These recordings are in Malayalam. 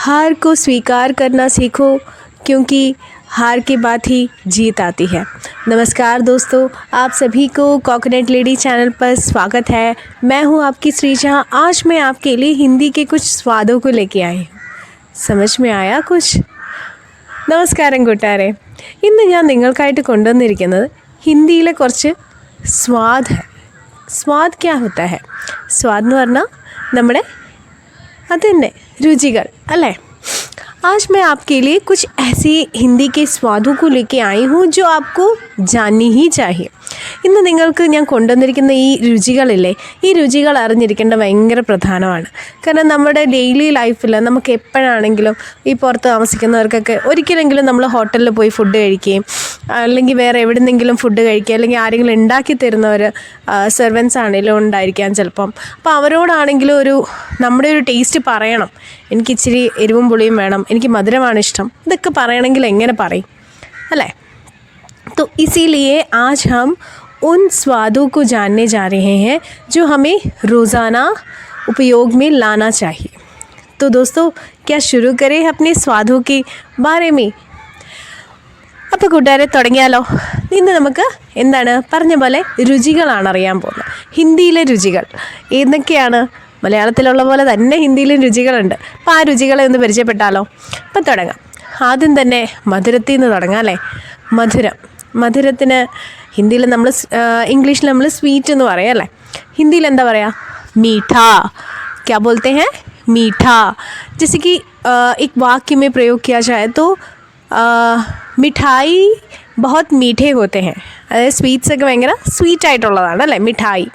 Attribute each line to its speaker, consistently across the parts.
Speaker 1: हार को स्वीकार करना सीखो क्योंकि हार के बाद ही जीत आती है नमस्कार दोस्तों आप सभी को कॉकनेट लेडी चैनल पर स्वागत है मैं हूं आपकी श्रीजा आज मैं आपके लिए हिंदी के कुछ स्वादों को लेके आई हूँ समझ में आया कुछ നമസ്കാരം കൂട്ടുകാരെ ഇന്ന് ഞാൻ നിങ്ങൾക്കായിട്ട് കൊണ്ടുവന്നിരിക്കുന്നത് ഹിന്ദിയിലെ കുറച്ച് സ്വാദ് है സ്വാദ് ക്യാ ഹോത്താ है സ്വാദ് എന്ന് പറഞ്ഞാൽ നമ്മുടെ അതന്നെ रुचिकर, अल। आज मैं आपके लिए कुछ ऐसी हिंदी के स्वादों को लेके आई हूँ जो आपको जाननी ही चाहिए। ഇന്ന് നിങ്ങൾക്ക് ഞാൻ കൊണ്ടുവന്നിരിക്കുന്ന ഈ രുചികളില്ലേ ഈ രുചികൾ അറിഞ്ഞിരിക്കേണ്ട ഭയങ്കര പ്രധാനമാണ് കാരണം നമ്മുടെ ഡെയിലി ലൈഫിൽ നമുക്ക് എപ്പോഴാണെങ്കിലും ഈ പുറത്ത് താമസിക്കുന്നവർക്കൊക്കെ ഒരിക്കലെങ്കിലും നമ്മൾ ഹോട്ടലിൽ പോയി ഫുഡ് കഴിക്കുകയും അല്ലെങ്കിൽ വേറെ എവിടെന്നെങ്കിലും ഫുഡ് കഴിക്കുക അല്ലെങ്കിൽ ആരെങ്കിലും ഉണ്ടാക്കി തരുന്നവർ സെർവൻസ് ആണെങ്കിലും ഉണ്ടായിരിക്കാം ചിലപ്പം അപ്പോൾ അവരോടാണെങ്കിലും ഒരു നമ്മുടെ ഒരു ടേസ്റ്റ് പറയണം എനിക്ക് ഇച്ചിരി എരിവും പുളിയും വേണം എനിക്ക് മധുരമാണ് ഇഷ്ടം ഇതൊക്കെ പറയണമെങ്കിൽ എങ്ങനെ പറയും അല്ലേ तो इसीलिए आज हम उन स्वादों को जानने जा रहे हैं जो हमें रोज़ाना उपयोग में लाना चाहिए तो दोस्तों क्या शुरू करें अपने स्वादों के बारे में അപ്പോൾ കൂട്ടുകാരെ തുടങ്ങിയാലോ ഇന്ന് നമുക്ക് എന്താണ് പറഞ്ഞ പോലെ രുചികളാണ് അറിയാൻ പോകുന്നത് ഹിന്ദിയിലെ രുചികൾ ഏതൊക്കെയാണ് മലയാളത്തിലുള്ള പോലെ തന്നെ ഹിന്ദിയിലും രുചികളുണ്ട് അപ്പോൾ ആ രുചികളെ ഒന്ന് പരിചയപ്പെട്ടാലോ അപ്പം തുടങ്ങാം ആദ്യം തന്നെ മധുരത്തിൽ നിന്ന് തുടങ്ങാം അല്ലേ മധുരം മധുരത്തിന് ഹിന്ദിയിൽ നമ്മൾ ഇംഗ്ലീഷിൽ നമ്മൾ സ്വീറ്റ് എന്ന് പറയും അല്ലേ ഹിന്ദിയിൽ എന്താ പറയുക മീഠ क्या बोलते हैं मीठा जैसे कि एक वाक्य में प्रयोग किया जाए तो മിഠായി ബഹുത് മീഠേ ഹോത്തെ ഹെ അതായത് സ്വീറ്റ്സ് ഒക്കെ ഭയങ്കര സ്വീറ്റ് ആയിട്ടുള്ളതാണ് അല്ലേ മിഠായി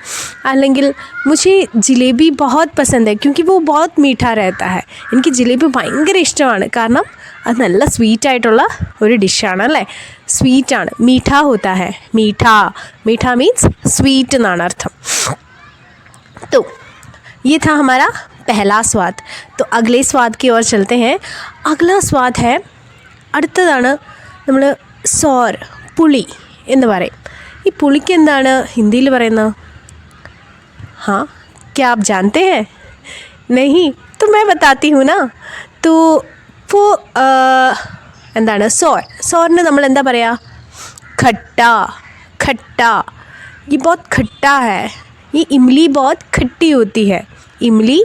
Speaker 1: അല്ലെങ്കിൽ മുझे ജിലേബി ബഹുത് പസന്ദ് ഹെ ക്യൂക്കി വോ ബഹുത് മീഠാ രഹത്താ ഹെ എനിക്ക് ജിലേബി ഭയങ്കര ഇഷ്ടമാണ് കാരണം അത് നല്ല സ്വീറ്റ് ആയിട്ടുള്ള ഒരു ഡിഷാണ് അല്ലേ സ്വീറ്റാണ് മീഠാ ഹോത്താ ഹെ മീഠാ മീഠാ മീൻസ് സ്വീറ്റ് എന്നാണ് അർത്ഥം तो ये था हमारा पहला स्वाद तो अगले स्वाद की ओर चलते हैं अगला स्वाद है അടുത്തതാണ് നമ്മൾ സോർ പുളി എന്ന് പറയും ഈ പുളിക്ക് എന്താണ് ഹിന്ദിയിൽ പറയുന്നത് हाँ क्या आप जानते हैं नहीं तो मैं बताती हूँ ना तो वो ആ, എന്താണ് സോർ സോറിന് നമ്മൾ എന്താ പറയുക ഖട്ട ഖട്ട ये बहुत खट्टा है ये इमली बहुत खट्टी होती है ഇംലി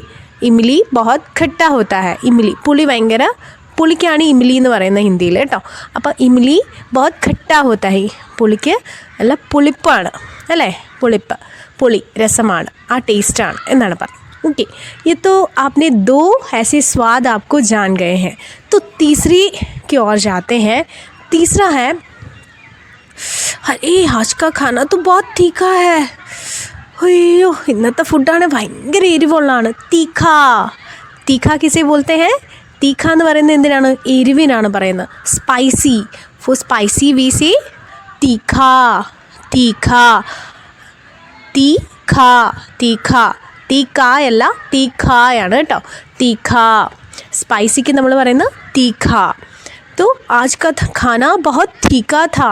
Speaker 1: ഇംലി बहुत खट्टा होता है ഇംലി പുളി ഭയങ്കര പുളിക്കാണ് ഇംലി എന്ന് പറയുന്നത് ഹിന്ദിയിൽ കേട്ടോ അപ്പോൾ ഇംലി बहुत खट्टा होता है പുളിക്ക് നല്ല പുളിപ്പാണ് അല്ലേ പുളിപ്പ് പുളി രസമാണ് ആ ടേസ്റ്റാണ് എന്നാണ് പറയുന്നത് ओके ये तो आपने दो ऐसे स्वाद आपको जान गए हैं तो तीसरी की ओर जाते हैं तीसरा है अरे आज का खाना तो बहुत तीखा है അയ്യോ ഇന്നത്തെ ഫുഡാണ് ഭയങ്കര എരിവുള്ളതാണ് തീഖ തീഖ കിസെ ബോൾത്തെ ഹേ തീഖ എന്ന് പറയുന്നത് എന്തിനാണ് എരിവിനാണ് പറയുന്നത് spicy for spicy we say തീഖ തീഖ തീഖ തീഖ തീക്കായല്ല തീഖായാണ് കേട്ടോ തീഖ സ്പൈസിക്ക് നമ്മൾ പറയുന്നത് തീഖ तो आज का थ- खाना बहुत तीखा था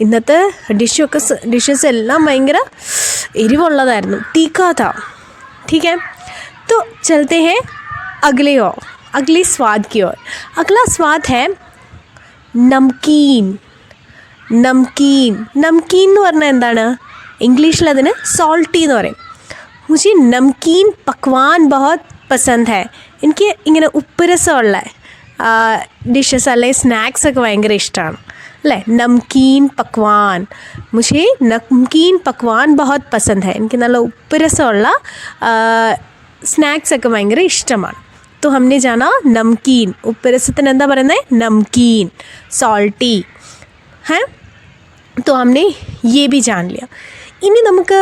Speaker 1: ഇന്നത്തെ ഡിഷൊക്കെ ഡിഷസ് എല്ലാം ഭയങ്കര എരിവുള്ളതായിരുന്നു തീക്കാ था ठीक है तो चलते हैं अगले और अगले स्वाद की ओर अगला स्वाद है നംകീൻ നംകീൻ നംകീൻ എന്ന് പറഞ്ഞാൽ എന്താണ് ഇംഗ്ലീഷിൽ അതിന് സോൾട്ടി എന്ന് പറയും മുജി നംകീൻ പക്വാൻ ബഹുത് പസന്ദ് ഹെ എനിക്ക് ഇങ്ങനെ ഉപ്പുരസമുള്ള ഡിഷസ് അല്ലെങ്കിൽ സ്നാക്സ് ഒക്കെ ഭയങ്കര ഇഷ്ടമാണ് അല്ലേ നംകീൻ പക്വാൻ മുഷേ നംകീൻ പക്വാൻ ബഹുത് പസന്ദ് ഹെ എനിക്ക് നല്ല ഉപ്പുരസമുള്ള സ്നാക്സ് ഒക്കെ ഭയങ്കര ഇഷ്ടമാണ് तो हमने जाना नमकीन उपरसतन എന്താ പറയുന്നത് नमकीन സോൾട്ടി है तो हमने ये भी जान लिया ഇനി നമുക്ക്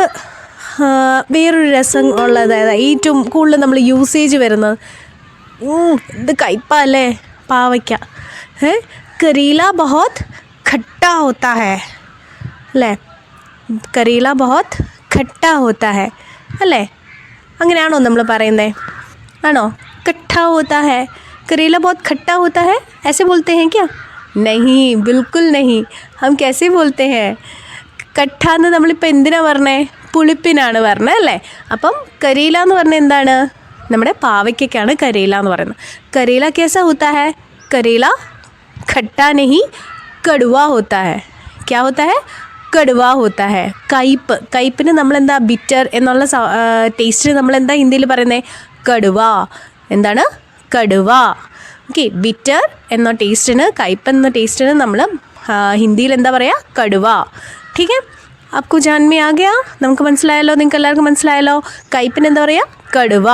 Speaker 1: വേറൊരു രസം ഉള്ളത് അതായത് ഏറ്റവും കൂടുതൽ നമ്മൾ യൂസേജ് വരുന്നത് ഉം, ഇത് കയ്പല്ലേ പാവയ്ക്ക ഏ കരീല ബഹുത് ഖട്ട ഹോത്താ ഹേ അല്ലേ കരീല ബഹുത് ഖട്ട ഹോത്താ ഹേ അല്ലേ അങ്ങനെയാണോ നമ്മൾ പറയുന്നത് ആണോ खट्टा होता है करेला बहुत खट्टा होता है ऐसे बोलते हैं क्या नहीं बिल्कुल नहीं हम कैसे बोलते हैं കട്ട എന്ന് നമ്മളിപ്പോൾ എന്തിനാ പറഞ്ഞേ പുളിപ്പിനാണ് പറഞ്ഞത് അല്ലേ അപ്പം കരീല എന്ന് പറഞ്ഞാൽ എന്താണ് നമ്മുടെ പാവയ്ക്കൊക്കെയാണ് കരേല എന്ന് പറയുന്നത് കരേല കേസാ होता है करेला खट्टा नहीं कड़वा होता है क्या होता है കടുവ ഹോത്ത ഹെ കയ്പ്പ് കയ്പ്പിന് നമ്മളെന്താ ബിറ്റർ എന്നുള്ള ടേസ്റ്റിന് നമ്മളെന്താ ഹിന്ദിയിൽ പറയുന്നത് കടുവ എന്താണ് കടുവ ഓക്കെ ബിറ്റർ എന്ന ടേസ്റ്റിന് കയ്പ്പ് എന്ന ടേസ്റ്റിന് നമ്മൾ ഹിന്ദിയിൽ എന്താ പറയുക കടുവ ठीक है आपको जान में आ गया നമുക്ക് മനസ്സിലായല്ലോ നിങ്ങൾക്ക് എല്ലാവർക്കും മനസ്സിലായല്ലോ കയ്പ്പിന് എന്താ പറയുക കടുവ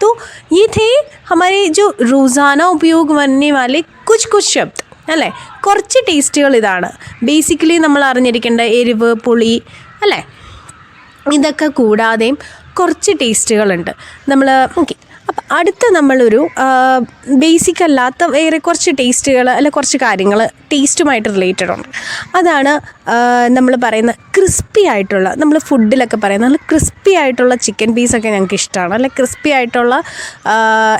Speaker 1: तो ये थे हमारे जो रोज़ाना उपयोग बनने वाले कुछ कुछ शब्द അല്ലേ കുറച്ച് ടേസ്റ്റുകൾ ഇതാണ് ബേസിക്കലി നമ്മൾ അറിഞ്ഞിരിക്കേണ്ട എരിവ് പുളി അല്ലേ ഇതൊക്കെ കൂടാതെയും കുറച്ച് ടേസ്റ്റുകളുണ്ട് നമ്മൾ ഓക്കെ അപ്പം അടുത്ത നമ്മളൊരു ബേസിക് അല്ലാത്ത വേറെ കുറച്ച് ടേസ്റ്റുകൾ അല്ല കുറച്ച് കാര്യങ്ങൾ ടേസ്റ്റുമായിട്ട് റിലേറ്റഡ് ഉണ്ട്. അതാണ് നമ്മൾ പറയുന്ന ക്രിസ്പി ആയിട്ടുള്ള നമ്മൾ ഫുഡിലൊക്കെ പറയുന്ന നല്ല ക്രിസ്പി ആയിട്ടുള്ള ചിക്കൻ പീസൊക്കെ ഞങ്ങൾക്ക് ഇഷ്ടമാണ് അല്ലെ ക്രിസ്പി ആയിട്ടുള്ള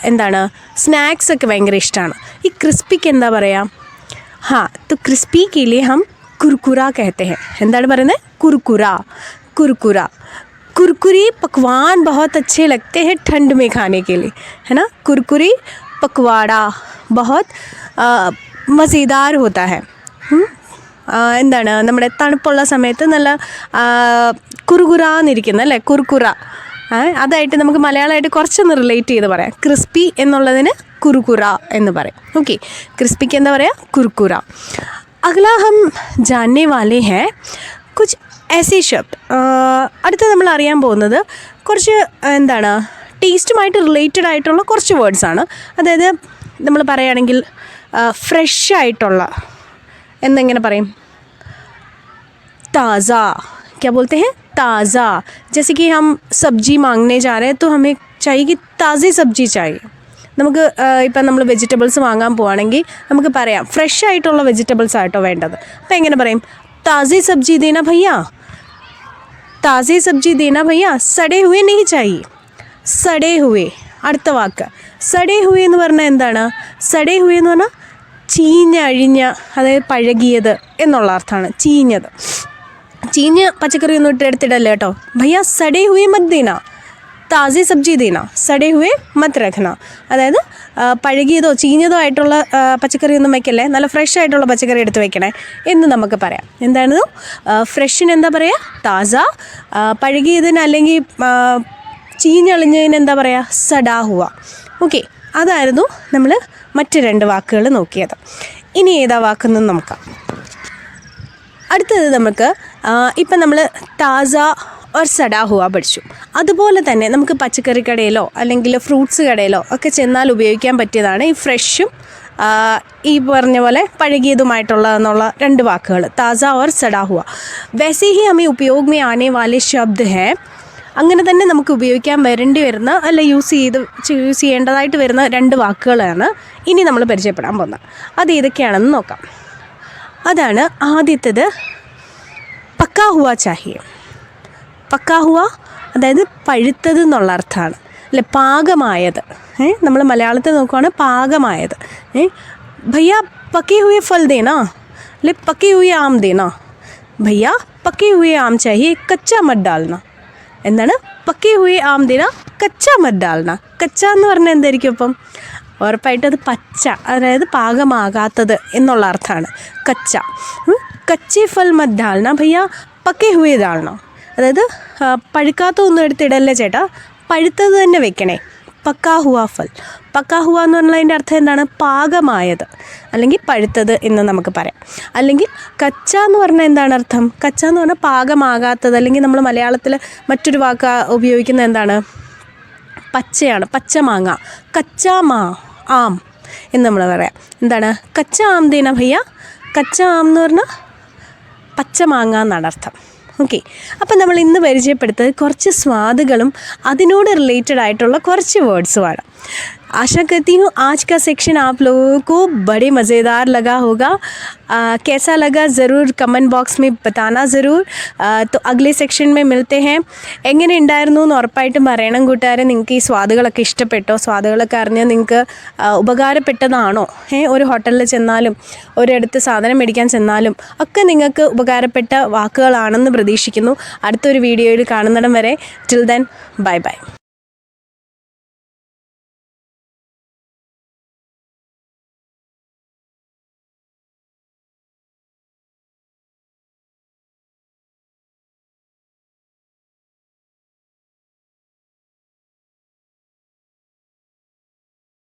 Speaker 1: എന്താണ് സ്നാക്സ് ഒക്കെ ഭയങ്കര ഇഷ്ടമാണ് ഈ ക്രിസ്പിക്ക് എന്താ പറയുക ഹാ തു ക്രിസ്പി കെ ഹം കുർക്കുറ കഹത്തെ ഹെ. എന്താണ് പറയുന്നത് കുർക്കുറ കുർക്കുറ कुरकुरी पकवान बहुत अच्छे लगते हैं ठंड में खाने के लिए है ना कुरकुरी पकवाड़ा बहुत आ, मज़ेदार होता है हम्म? ആ, എന്താണ് നമ്മുടെ തണുപ്പുള്ള സമയത്ത് നല്ല ആ, കുറുകുറാന്നിരിക്കുന്ന അല്ലേ കുറുക്കുറ ആ, അതായിട്ട് നമുക്ക് മലയാളമായിട്ട് കുറച്ചൊന്ന് റിലേറ്റ് ചെയ്ത് പറയാം ക്രിസ്പി എന്നുള്ളതിന് കുറുക്കുറ എന്ന് പറയും ഓക്കെ ക്രിസ്പിക്ക് എന്താ പറയുക കുറുക്കുറ അഗല ഹം ജാനേ വാലേ ഹേ കുച്ച് ऐसे ശബ്ദ് അടുത്ത നമ്മൾ അറിയാൻ പോകുന്നത് കുറച്ച് എന്താണ് ടേസ്റ്റുമായിട്ട് റിലേറ്റഡ് ആയിട്ടുള്ള കുറച്ച് വേർഡ്സ് ആണ് അതായത് നമ്മൾ പറയുകയാണെങ്കിൽ ഫ്രഷ് ആയിട്ടുള്ള എന്നെങ്ങനെ പറയും ताज़ा क्या बोलते हैं ताज़ा जैसे कि हम सब्जी मांगने जा रहे हैं तो हमें चाहिए कि ताज़ी सब्जी चाहिए നമുക്ക് ഇപ്പം നമ്മൾ വെജിറ്റബിൾസ് വാങ്ങാൻ പോവാണെങ്കിൽ നമുക്ക് പറയാം ഫ്രഷ് ആയിട്ടുള്ള വെജിറ്റബിൾസ് ആയിട്ടോ വേണ്ടത് അപ്പം എങ്ങനെ പറയും താസി സബ്ജി ദേന ഭയ്യ താസി सब्जी देना भैया സഡേ ഹുവേ നെയ് ചായി സഡേ ഹുവേ അടുത്ത വാക്ക്. സഡേ ഹുവേ എന്ന് പറഞ്ഞാൽ എന്താണ്? സഡേ ഹുവേ എന്ന് പറഞ്ഞാൽ ചീഞ്ഞ അഴിഞ്ഞ അതായത് പഴകിയത് എന്നുള്ള അർത്ഥമാണ് ചീഞ്ഞത്. ചീഞ്ഞ പച്ചക്കറി ഒന്നും ഇട്ട് എടുത്തിടല്ലേ കേട്ടോ? ഭയ്യ സഡേ ഹുവേ മത് ദീന താസി സബ്ജി ദീന സഡേ ഹുവേ മത് രഖന അതായത് പഴകിയതോ ചീഞ്ഞതോ ആയിട്ടുള്ള പച്ചക്കറി ഒന്നും വയ്ക്കല്ലേ? നല്ല ഫ്രഷ് ആയിട്ടുള്ള പച്ചക്കറി എടുത്ത് വെക്കണേ എന്ന് നമുക്ക് പറയാം. എന്താണ് ഫ്രഷിന് എന്താ പറയുക താസ. പഴകിയതിന് അല്ലെങ്കിൽ ചീഞ്ഞളിഞ്ഞതിന് എന്താ പറയുക സഡാഹുവ ഓക്കെ അതായിരുന്നു നമ്മൾ മറ്റ് രണ്ട് വാക്കുകൾ നോക്കിയത്. ഇനി ഏതാ വാക്കെന്ന് നോക്കാം. അടുത്തത് നമുക്ക് ഇപ്പം നമ്മൾ താസ ഓർ സഡാ ഹുവ പഠിച്ചു. അതുപോലെ തന്നെ നമുക്ക് പച്ചക്കറി കടയിലോ അല്ലെങ്കിൽ ഫ്രൂട്ട്സ് കടയിലോ ഒക്കെ ചെന്നാൽ ഉപയോഗിക്കാൻ പറ്റിയതാണ് ഈ ഫ്രഷും ഈ പറഞ്ഞ പോലെ പഴകിയതുമായിട്ടുള്ള എന്നുള്ള രണ്ട് വാക്കുകൾ താസ ഓർ സഡാ ഹുവ. വൈസെ ഹി ഹമേ ഉപയോഗ മേ ആനെ വാലെ ശബ്ദ് ഹേ. അങ്ങനെ തന്നെ നമുക്ക് ഉപയോഗിക്കാൻ വരേണ്ടി വരുന്ന അല്ല യൂസ് ചെയ്ത് യൂസ് ചെയ്യേണ്ടതായിട്ട് വരുന്ന രണ്ട് വാക്കുകളാണ് ഇനി നമ്മൾ പരിചയപ്പെടാൻ പോകുന്നത്. അത് ഏതൊക്കെയാണെന്ന് നോക്കാം. അതാണ് ആദ്യത്തേത് പക്കാ ഹുവ ചാഹിയെ. പക്കാ ഹുവ അതായത് പഴുത്തത് എന്നുള്ള അർത്ഥമാണ്. അല്ലെ പാകമായത്. ഏ നമ്മൾ മലയാളത്തിൽ നോക്കുവാണ് പാകമായത്. ഏ ഭയ്യ പക്കേ ഹുയ ഫൽ ദേനാ അല്ലെ പക്കേ ഹുയ ആം ദേനാ ഭയ്യ പക്കേ ഹുയ ആം ചാഹിയെ കച്ച മത് ഡാൽന എന്താണ് പക്കേ ഹുയ ആം ദേന കച്ച മത് ഡാൽന കച്ച എന്ന് പറഞ്ഞാൽ എന്തായിരിക്കും അപ്പം? ഉറപ്പായിട്ട് അത് പച്ച അതായത് പാകമാകാത്തത് എന്നുള്ള അർത്ഥമാണ്. കച്ച. കച്ചി ഫൽ മത് ഭയ്യ പക്കേ ഹുയ ഡാൽന അതായത് പഴുക്കാത്ത ഒന്നും എടുത്തിടല്ലേ ചേട്ടാ. പഴുത്തത് തന്നെ വെക്കണേ. പക്കാ ഹുവ ഫൽ പക്കാ ഹുവ എന്ന് അർത്ഥം എന്താണ്? പാകമായത്. അല്ലെങ്കിൽ പഴുത്തത് എന്ന് നമുക്ക് പറയാം. അല്ലെങ്കിൽ കച്ച എന്ന് പറഞ്ഞാൽ എന്താണ് അർത്ഥം? കച്ച എന്ന് പറഞ്ഞാൽ പാകമാകാത്തത്. അല്ലെങ്കിൽ നമ്മൾ മലയാളത്തിൽ മറ്റൊരു വാക്ക് ഉപയോഗിക്കുന്നത് എന്താണ്? പച്ചയാണ്. പച്ച മാങ്ങ. കച്ച മാ ആം എന്ന് നമ്മൾ പറയാം. എന്താണ്? കച്ച ആം ദേന ഭയ്യ കച്ച ആം എന്ന് പറഞ്ഞാൽ പച്ച മാങ്ങ എന്നാണ് അർത്ഥം. ഓക്കെ അപ്പം നമ്മൾ ഇന്ന് പരിചയപ്പെടുത്തത് കുറച്ച് സ്വാദുകളും അതിനോട് റിലേറ്റഡ് ആയിട്ടുള്ള കുറച്ച് വേർഡ്സുമാണ് आशा करती हूँ आज का सेक्शन आप लोगों को बड़े मज़ेदार लगा होगा आ, कैसा लगा ज़रूर कमेंट बॉक्स में बताना ज़रूर आ, तो अगले സെക്ഷൻ में मिलते हैं എങ്ങനെ ഉണ്ടായിരുന്നു എന്ന് ഉറപ്പായിട്ടും പറയണം കൂട്ടുകാരെ നിങ്ങൾക്ക് ഈ സ്വാദുകളൊക്കെ ഇഷ്ടപ്പെട്ടോ സ്വാദുകളൊക്കെ അറിഞ്ഞ് നിങ്ങൾക്ക് ആ, ഉപകാരപ്പെട്ടതാണോ ഏ ഒരു ഹോട്ടലിൽ ചെന്നാലും ഒരിടത്ത് സാധനം മേടിക്കാൻ ചെന്നാലും ഒക്കെ നിങ്ങൾക്ക് ഉപകാരപ്പെട്ട വാക്കുകളാണെന്ന് പ്രതീക്ഷിക്കുന്നു അടുത്തൊരു വീഡിയോയിൽ കാണുന്നിടം വരെ ടിൽ ദെൻ ബൈ ബൈ